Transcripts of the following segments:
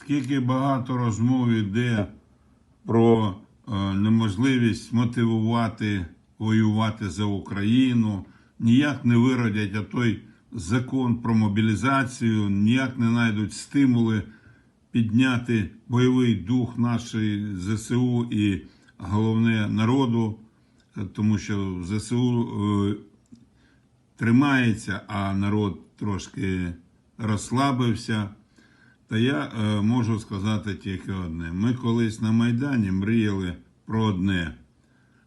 Скільки багато розмов йде про е, неможливість мотивувати воювати за Україну, ніяк не виродять а той закон про мобілізацію, ніяк не знайдуть стимули підняти бойовий дух нашої ЗСУ і головне народу, тому що ЗСУ е, тримається, а народ трошки розслабився. Та я е, можу сказати тільки одне. Ми колись на Майдані мріяли про одне,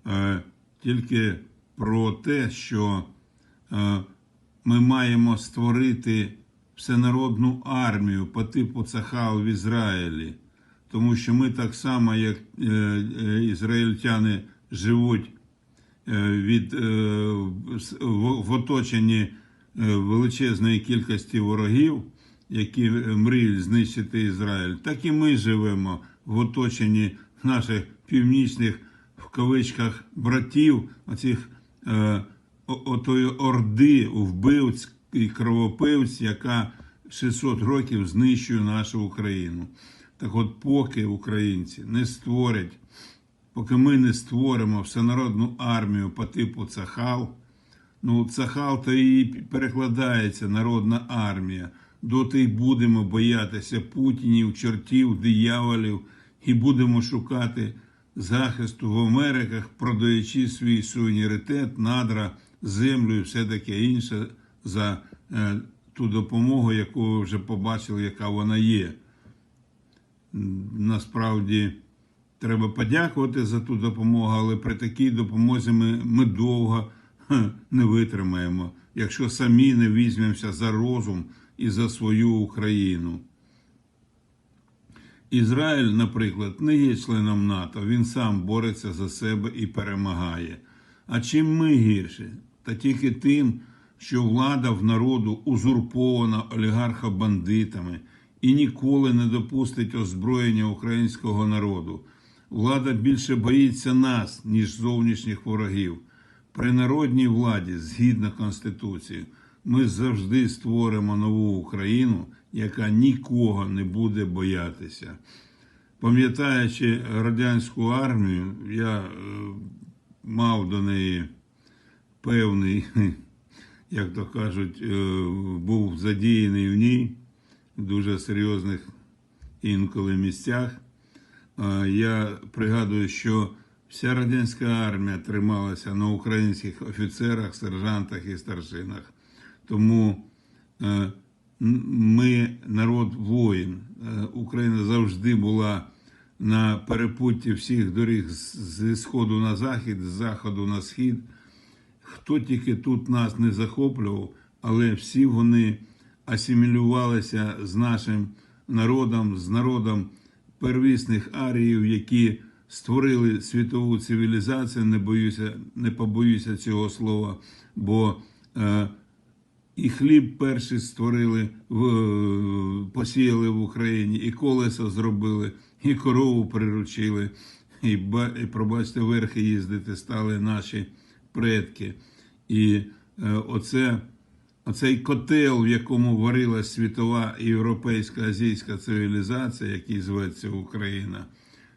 е, тільки про те, що е, ми маємо створити всенародну армію по типу Цахал в Ізраїлі. Тому що ми так само, як е, е, ізраїльтяни живуть е, від, е, в, в оточенні е, величезної кількості ворогів, які е, мріють знищити Ізраїль, так і ми живемо в оточенні наших північних в кавичках братів, оцих е, отої орди вбивць і кровопивць, яка 600 років знищує нашу Україну. Так от, поки українці не створять поки ми не створимо всенародну армію по типу Цахал, ну Цахал то і перекладається народна армія. Доти й будемо боятися путінів, чортів, дияволів і будемо шукати захисту в Америках, продаючи свій суверенітет, надра, землю і все таке інше за е, ту допомогу, яку ви вже побачили, яка вона є. Насправді треба подякувати за ту допомогу, але при такій допомозі ми, ми довго не витримаємо, якщо самі не візьмемося за розум і за свою Україну. Ізраїль, наприклад, не є членом НАТО, він сам бореться за себе і перемагає. А чим ми гірше? Та тільки тим, що влада в народу узурпована олігарха-бандитами і ніколи не допустить озброєння українського народу. Влада більше боїться нас, ніж зовнішніх ворогів. При народній владі, згідно Конституції, ми завжди створимо нову Україну, яка нікого не буде боятися. Пам'ятаючи радянську армію, я е, мав до неї певний, як то кажуть, е, був задіяний в ній в дуже серйозних інколи місцях. Е, Я пригадую, що вся радянська армія трималася на українських офіцерах, сержантах і старшинах. Тому е, ми народ воїн. Е, Україна завжди була на перепутті всіх доріг зі сходу на захід, з заходу на схід. Хто тільки тут нас не захоплював, але всі вони асимілювалися з нашим народом, з народом первісних аріїв, які створили світову цивілізацію. Не боюся, не побоюся цього слова, бо е, і хліб перший створили, в, е, посіяли в Україні, і колеса зробили, і корову приручили, і, і пробачте, верхи їздити стали наші предки. І е, оце, оцей котел, в якому варилась світова європейська азійська цивілізація, який зветься Україна,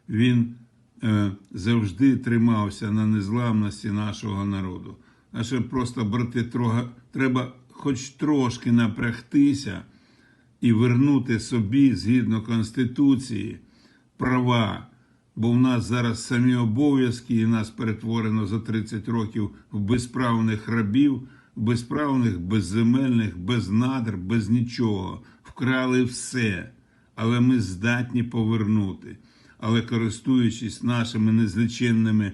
він е, завжди тримався на незламності нашого народу. А ще просто, брати, трога, треба хоч трошки напрягтися і вернути собі, згідно Конституції, права. Бо в нас зараз самі обов'язки, і нас перетворено за 30 років в безправних рабів, безправних, безземельних, без надр, без нічого. Вкрали все, але ми здатні повернути. Але користуючись нашими незліченними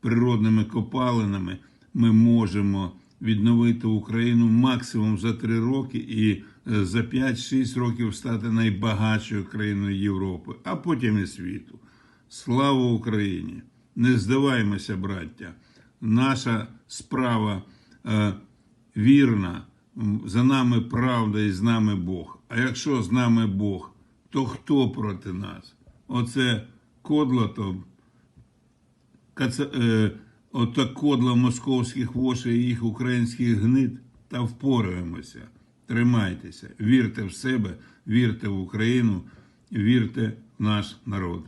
природними копалинами, ми можемо відновити Україну максимум за 3 роки і е, за 5-6 років стати найбагатшою країною Європи, а потім і світу. Слава Україні! Не здаваймося, браття. Наша справа е, вірна, за нами правда і з нами Бог. А якщо з нами Бог, то хто проти нас? Оце кодло то е, ото кодла московських вошей і їх українських гнид, та впораємося. Тримайтеся, вірте в себе, вірте в Україну вірте в наш народ.